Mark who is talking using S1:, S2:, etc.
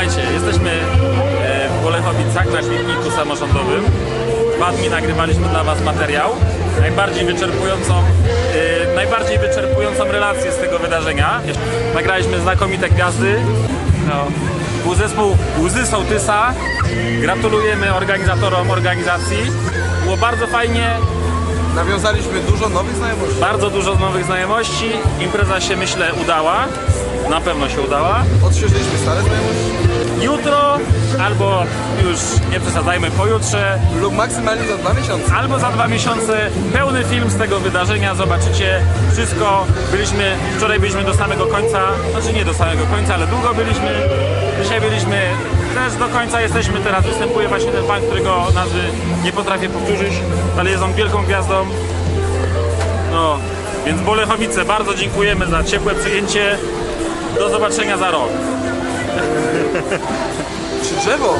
S1: Słuchajcie, jesteśmy e, w Bolechowicach na śmietniku samorządowym. Dwa dni nagrywaliśmy dla Was materiał. Najbardziej wyczerpującą, e, najbardziej wyczerpującą relację z tego wydarzenia. Nagraliśmy znakomite gwiazdy. No. Był zespół Łzy Sołtysa. Gratulujemy organizatorom organizacji. Było bardzo fajnie,
S2: Nawiązaliśmy dużo nowych znajomości.
S1: bardzo dużo nowych znajomości. Impreza się myślę udała. Na pewno się udała.
S2: Odświeżyliśmy stare znajomości.
S1: Jutro, albo już nie przesadzajmy, pojutrze,
S2: Lub maksymalnie za dwa miesiące.
S1: albo za dwa miesiące pełny film z tego wydarzenia, zobaczycie wszystko. Byliśmy, wczoraj byliśmy do samego końca, znaczy nie do samego końca, ale długo byliśmy. Dzisiaj byliśmy też do końca, jesteśmy teraz, występuje właśnie ten pan, którego nazwy nie potrafię powtórzyć, ale jest on wielką gwiazdą. No, więc Bolechowice, bardzo dziękujemy za ciepłe przyjęcie. Do zobaczenia za rok.
S2: Czy drzewo?